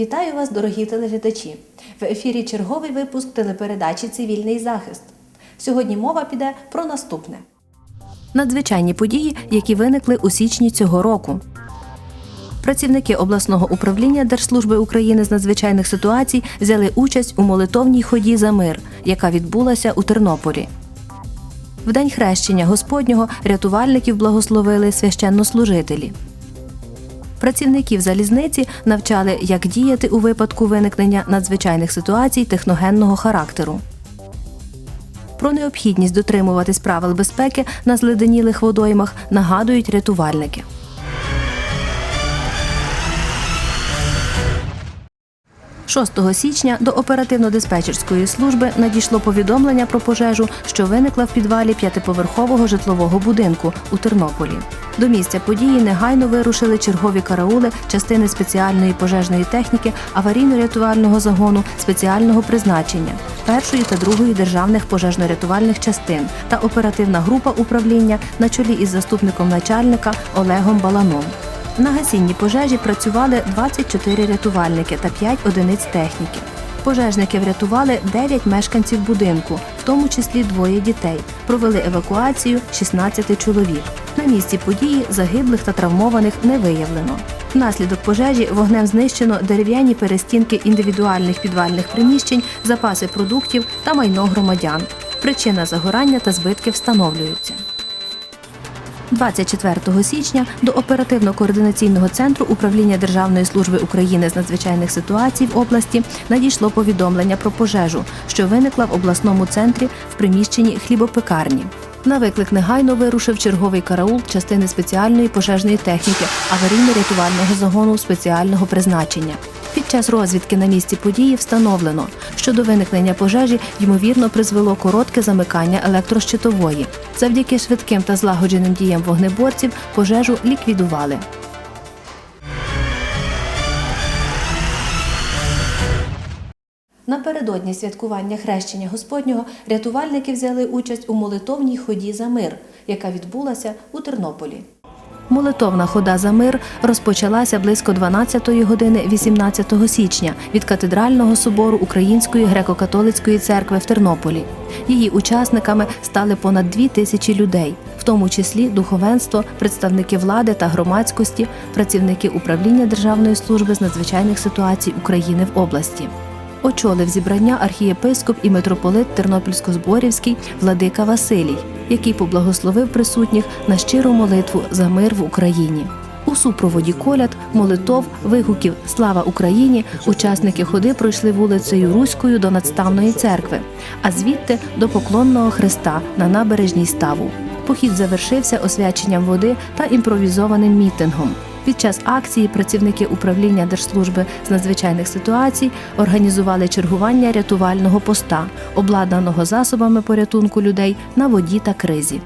Вітаю вас, дорогі телеглядачі! В ефірі черговий випуск телепередачі Цивільний захист. Сьогодні мова піде про наступне: надзвичайні події, які виникли у січні цього року. Працівники обласного управління Держслужби України з надзвичайних ситуацій взяли участь у молитовній ході за мир, яка відбулася у Тернополі. В день хрещення Господнього рятувальників благословили священнослужителі. Працівників залізниці навчали, як діяти у випадку виникнення надзвичайних ситуацій техногенного характеру. Про необхідність дотримуватись правил безпеки на зледенілих водоймах нагадують рятувальники. «6 січня до оперативно-диспетчерської служби надійшло повідомлення про пожежу, що виникла в підвалі п'ятиповерхового житлового будинку у Тернополі. До місця події негайно вирушили чергові караули частини спеціальної пожежної техніки аварійно-рятувального загону спеціального призначення першої та другої державних пожежно-рятувальних частин та оперативна група управління на чолі із заступником начальника Олегом Баланом. На гасінні пожежі працювали 24 рятувальники та 5 одиниць техніки. Пожежники врятували 9 мешканців будинку, в тому числі двоє дітей. Провели евакуацію 16 чоловік. На місці події загиблих та травмованих не виявлено. Внаслідок пожежі вогнем знищено дерев'яні перестінки індивідуальних підвальних приміщень, запаси продуктів та майно громадян. Причина загорання та збитки встановлюються. 24 січня до оперативно-координаційного центру управління Державної служби України з надзвичайних ситуацій в області надійшло повідомлення про пожежу, що виникла в обласному центрі в приміщенні хлібопекарні. На виклик негайно вирушив черговий караул частини спеціальної пожежної техніки аварійно-рятувального загону спеціального призначення. Час розвідки на місці події встановлено, що до виникнення пожежі ймовірно призвело коротке замикання електрощитової. Завдяки швидким та злагодженим діям вогнеборців пожежу ліквідували. Напередодні святкування хрещення Господнього рятувальники взяли участь у молитовній ході за мир, яка відбулася у Тернополі. Молитовна хода за мир розпочалася близько 12-ї години 18 січня від катедрального собору Української греко-католицької церкви в Тернополі. Її учасниками стали понад дві тисячі людей, в тому числі духовенство, представники влади та громадськості, працівники управління Державної служби з надзвичайних ситуацій України в області. Очолив зібрання архієпископ і митрополит Тернопільсько-Зборівський владика Василій, який поблагословив присутніх на щиру молитву за мир в Україні. У супроводі коляд, молитов, вигуків Слава Україні! учасники ходи пройшли вулицею Руською до надставної церкви, а звідти до поклонного хреста на набережній ставу. Похід завершився освяченням води та імпровізованим мітингом. Під час акції працівники управління Держслужби з надзвичайних ситуацій організували чергування рятувального поста, обладнаного засобами порятунку людей на воді та кризі.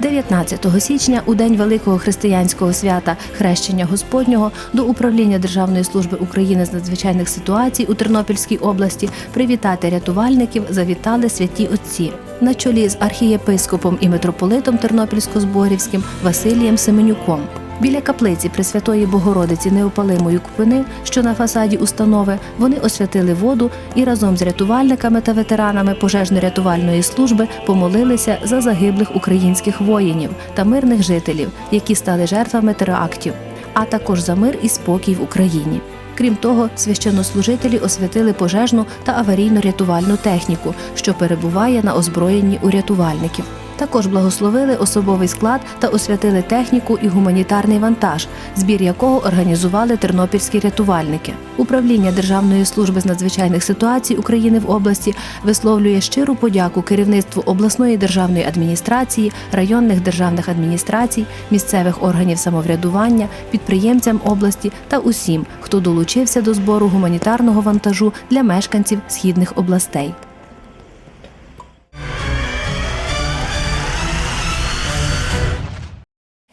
19 січня, у день великого християнського свята Хрещення Господнього, до управління Державної служби України з надзвичайних ситуацій у Тернопільській області привітати рятувальників завітали святі отці на чолі з архієпископом і митрополитом Тернопільсько-Зборівським Василієм Семенюком. Біля каплиці Пресвятої Богородиці Неопалимої купини, що на фасаді установи, вони освятили воду і разом з рятувальниками та ветеранами пожежно-рятувальної служби помолилися за загиблих українських воїнів та мирних жителів, які стали жертвами терактів, а також за мир і спокій в Україні. Крім того, священнослужителі освятили пожежну та аварійно-рятувальну техніку, що перебуває на озброєнні у рятувальників. Також благословили особовий склад та освятили техніку і гуманітарний вантаж, збір якого організували тернопільські рятувальники. Управління Державної служби з надзвичайних ситуацій України в області висловлює щиру подяку керівництву обласної державної адміністрації, районних державних адміністрацій, місцевих органів самоврядування, підприємцям області та усім, хто долучився до збору гуманітарного вантажу для мешканців східних областей.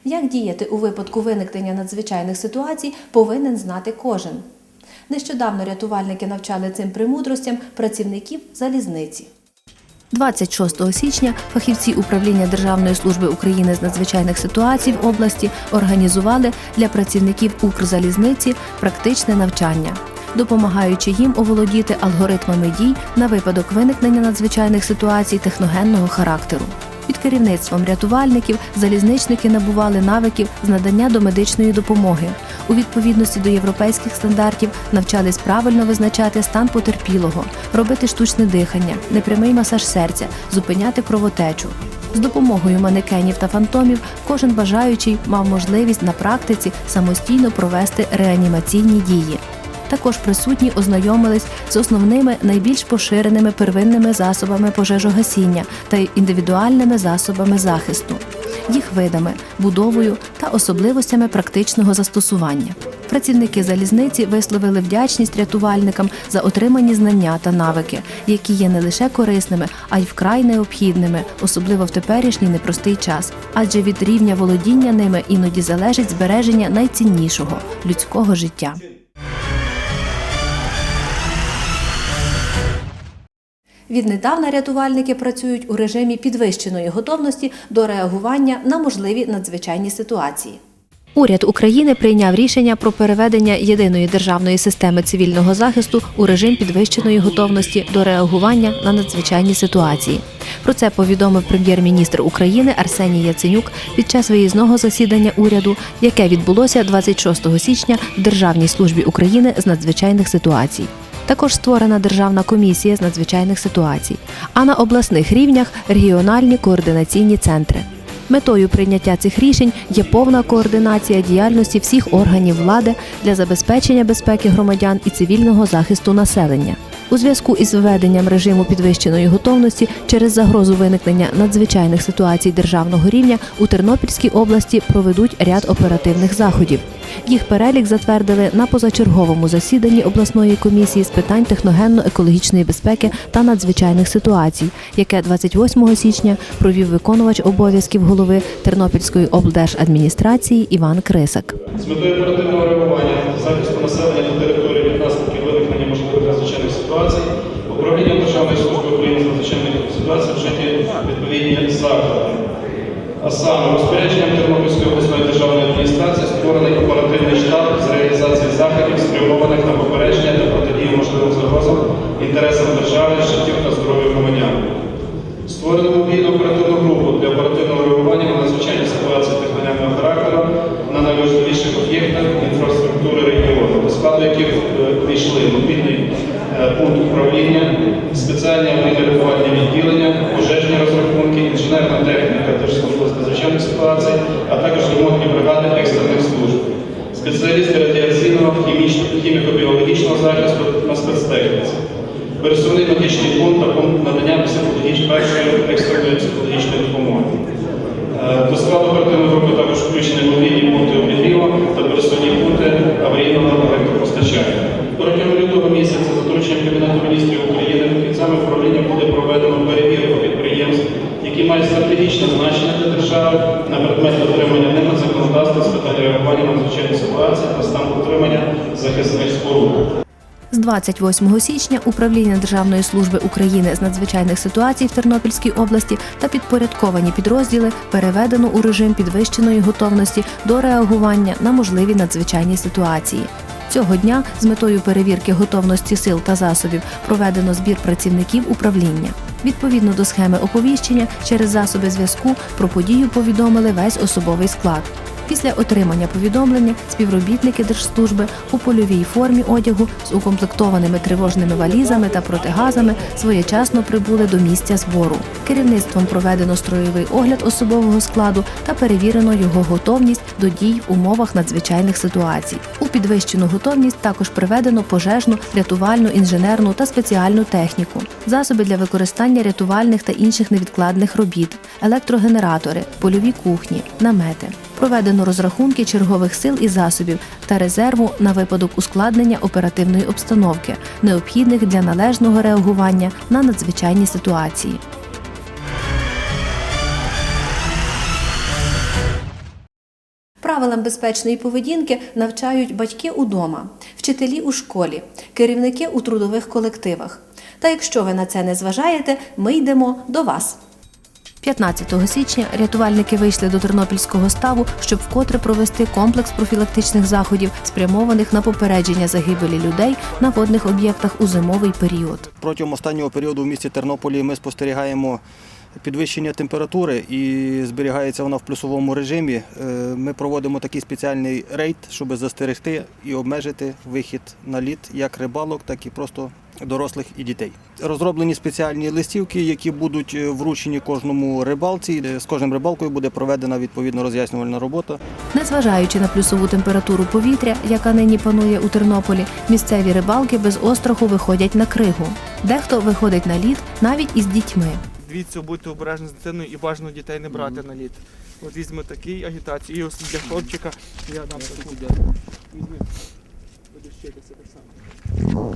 Як діяти у випадку виникнення надзвичайних ситуацій, повинен знати кожен. Нещодавно рятувальники навчали цим премудростям працівників залізниці. 26 січня фахівці управління Державної служби України з надзвичайних ситуацій в області організували для працівників Укрзалізниці практичне навчання, допомагаючи їм оволодіти алгоритмами дій на випадок виникнення надзвичайних ситуацій техногенного характеру. Керівництвом рятувальників залізничники набували навиків з надання домедичної допомоги. У відповідності до європейських стандартів навчались правильно визначати стан потерпілого, робити штучне дихання, непрямий масаж серця, зупиняти кровотечу. З допомогою манекенів та фантомів кожен бажаючий мав можливість на практиці самостійно провести реанімаційні дії. Також присутні ознайомились з основними найбільш поширеними первинними засобами пожежогасіння та індивідуальними засобами захисту, їх видами, будовою та особливостями практичного застосування. Працівники залізниці висловили вдячність рятувальникам за отримані знання та навики, які є не лише корисними, а й вкрай необхідними, особливо в теперішній непростий час. Адже від рівня володіння ними іноді залежить збереження найціннішого людського життя. Віднедавна рятувальники працюють у режимі підвищеної готовності до реагування на можливі надзвичайні ситуації. Уряд України прийняв рішення про переведення єдиної державної системи цивільного захисту у режим підвищеної готовності до реагування на надзвичайні ситуації. Про це повідомив прем'єр-міністр України Арсеній Яценюк під час виїзного засідання уряду, яке відбулося 26 січня в Державній службі України з надзвичайних ситуацій. Також створена Державна комісія з надзвичайних ситуацій, а на обласних рівнях регіональні координаційні центри. Метою прийняття цих рішень є повна координація діяльності всіх органів влади для забезпечення безпеки громадян і цивільного захисту населення. У зв'язку із введенням режиму підвищеної готовності через загрозу виникнення надзвичайних ситуацій державного рівня у Тернопільській області проведуть ряд оперативних заходів. Їх перелік затвердили на позачерговому засіданні обласної комісії з питань техногенно-екологічної безпеки та надзвичайних ситуацій, яке 28 січня провів виконувач обов'язків голови Тернопільської облдержадміністрації Іван Крисак. З метою оперативного реагування захисту населення управління Державної служби України з надзвичайних ситуацій вжиті відповідні заходи. А саме розпорядженням Тернопільської обласної державної адміністрації створений оперативний штаб з реалізації заходів, спрямованих на попередження та протидію можливим загрозам інтересам держави, життів та здоров'я громадян. Створено мобільну оперативну групу для оперативного реагування на надзвичайні ситуації техногенного характеру на найважливіших об'єктах інфраструктури регіону, до складу яких е, війшли мобільний пункт управління, спеціальні аварійно-рятувальні відділення, пожежні розрахунки, інженерна техніка Держслужби з надзвичайних ситуацій, а також ремонтні бригади екстрених служб, спеціалісти радіаційного, хіміко-біологічного захисту на спецтехніці. Пересувний медичний пункт та пункт надання психологічної екстреної психологічної допомоги. Е, До складу оперативної групи також включені мобільні пункти обігріву та пересувні пункти аварійного електропостачання. Протягом лютого місяця за дорученням Кабінету міністрів України фахівцями управління буде проведено перевірку підприємств, які мають стратегічне значення для держави на предмет дотримання ними законодавства з питань реагування на надзвичайні ситуації та стан утримання захисних споруд. З 28 січня управління Державної служби України з надзвичайних ситуацій в Тернопільській області та підпорядковані підрозділи переведено у режим підвищеної готовності до реагування на можливі надзвичайні ситуації. Цього дня з метою перевірки готовності сил та засобів проведено збір працівників управління. Відповідно до схеми оповіщення через засоби зв'язку про подію повідомили весь особовий склад. Після отримання повідомлення співробітники Держслужби у польовій формі одягу з укомплектованими тривожними валізами та протигазами своєчасно прибули до місця збору. Керівництвом проведено строєвий огляд особового складу та перевірено його готовність до дій в умовах надзвичайних ситуацій. У підвищену готовність також приведено пожежну, рятувальну, інженерну та спеціальну техніку, засоби для використання рятувальних та інших невідкладних робіт, електрогенератори, польові кухні, намети. Проведено розрахунки чергових сил і засобів та резерву на випадок ускладнення оперативної обстановки, необхідних для належного реагування на надзвичайні ситуації. Правилам безпечної поведінки навчають батьки удома. Вчителі у школі, керівники у трудових колективах. Та якщо ви на це не зважаєте, ми йдемо до вас. 15 січня рятувальники вийшли до Тернопільського ставу, щоб вкотре провести комплекс профілактичних заходів, спрямованих на попередження загибелі людей на водних об'єктах у зимовий період. Протягом останнього періоду в місті Тернополі ми спостерігаємо підвищення температури і зберігається вона в плюсовому режимі. Е, Ми проводимо такий спеціальний рейд, щоб застерегти і обмежити вихід на лід як рибалок, так і просто дорослих і дітей. Розроблені спеціальні листівки, які будуть е, вручені кожному рибалці. Е, З кожним рибалкою буде проведена відповідно роз'яснювальна робота. Незважаючи на плюсову температуру повітря, яка нині панує у Тернополі, місцеві рибалки без остраху виходять на кригу. Дехто виходить на лід навіть із дітьми. Дивіться, будьте обережні з дитиною і бажано дітей не брати на лід. От візьме такий агітацію. І ось для хлопчика я дам таку. Візьми. Будеш вчитися так само.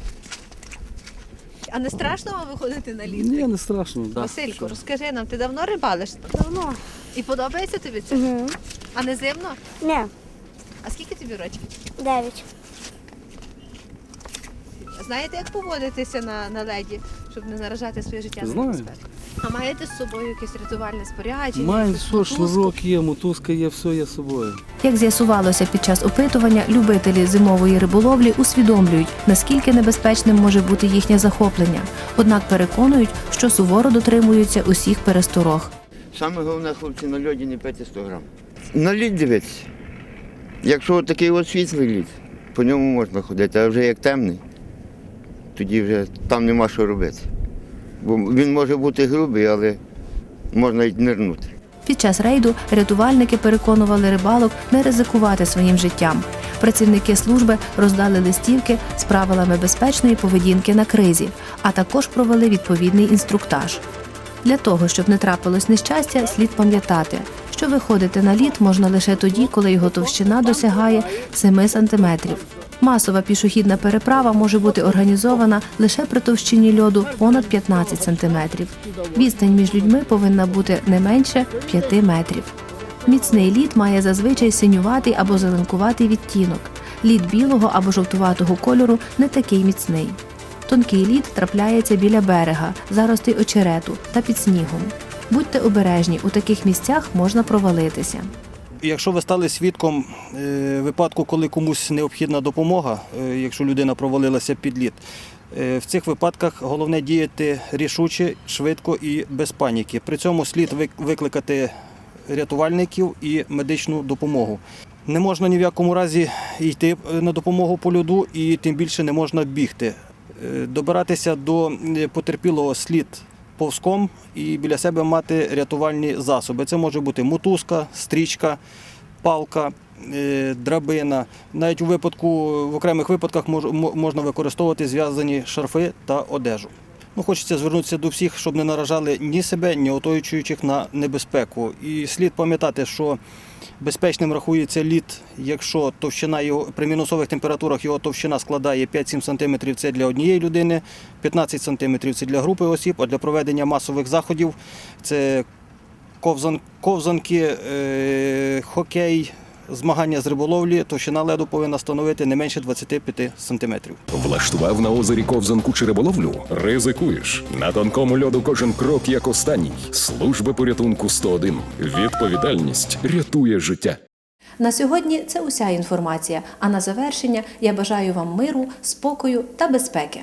А не страшно вам виходити на лід? Ні, не страшно. Василько, розкажи нам, ти давно рибалиш? Давно. І подобається тобі це? Угу. А не зимно? Не, А скільки тобі років? дев'ять. Знаєте, як поводитися на, на леді, щоб не наражати своє життя на Знаю. А маєте з собою якесь рятувальне спорядження? Має якусь все, мотузку? шнурок є, мотузка є, все є з собою. Як з'ясувалося під час опитування, любителі зимової риболовлі усвідомлюють, наскільки небезпечним може бути їхнє захоплення. Однак переконують, що суворо дотримуються усіх пересторог. Саме головне, хлопці, на льоді не пити 100 грам. На лід дивитися. Якщо такий от світлий лід, по ньому можна ходити, а вже як темний, тоді вже там нема що робити. Бо він може бути грубий, але можна й нирнути. Під час рейду рятувальники переконували рибалок не ризикувати своїм життям. Працівники служби роздали листівки з правилами безпечної поведінки на кризі, а також провели відповідний інструктаж. Для того, щоб не трапилось нещастя, слід пам'ятати, що виходити на лід можна лише тоді, коли його товщина досягає 7 сантиметрів. Масова пішохідна переправа може бути організована лише при товщині льоду понад 15 сантиметрів. Відстань між людьми повинна бути не менше 5 метрів. Міцний лід має зазвичай синюватий або зеленкуватий відтінок. Лід білого або жовтуватого кольору не такий міцний. Тонкий лід трапляється біля берега, заростей очерету та під снігом. Будьте обережні, у таких місцях можна провалитися. Якщо ви стали свідком е, випадку, коли комусь необхідна допомога, е, якщо людина провалилася під лід, е, в цих випадках головне діяти рішуче, швидко і без паніки. При цьому слід викликати рятувальників і медичну допомогу. Не можна ні в якому разі йти на допомогу по льоду і тим більше не можна бігти. Добиратися до потерпілого слід повзком і біля себе мати рятувальні засоби. Це може бути мотузка, стрічка, палка, е, драбина. Навіть у випадку, в окремих випадках можна використовувати зв'язані шарфи та одежу. Ну, хочеться звернутися до всіх, щоб не наражали ні себе, ні оточуючих на небезпеку. І слід пам'ятати, що безпечним рахується лід, якщо товщина його при мінусових температурах його товщина складає 5-7 см це для однієї людини, 15 см це для групи осіб, а для проведення масових заходів це ковзан, ковзанки, е, хокей, змагання з риболовлі, товщина леду повинна становити не менше 25 см. Влаштував на озері ковзанку чи риболовлю? Ризикуєш. На тонкому льоду кожен крок як останній. Служба порятунку 101. Відповідальність рятує життя. На сьогодні це уся інформація. А на завершення я бажаю вам миру, спокою та безпеки.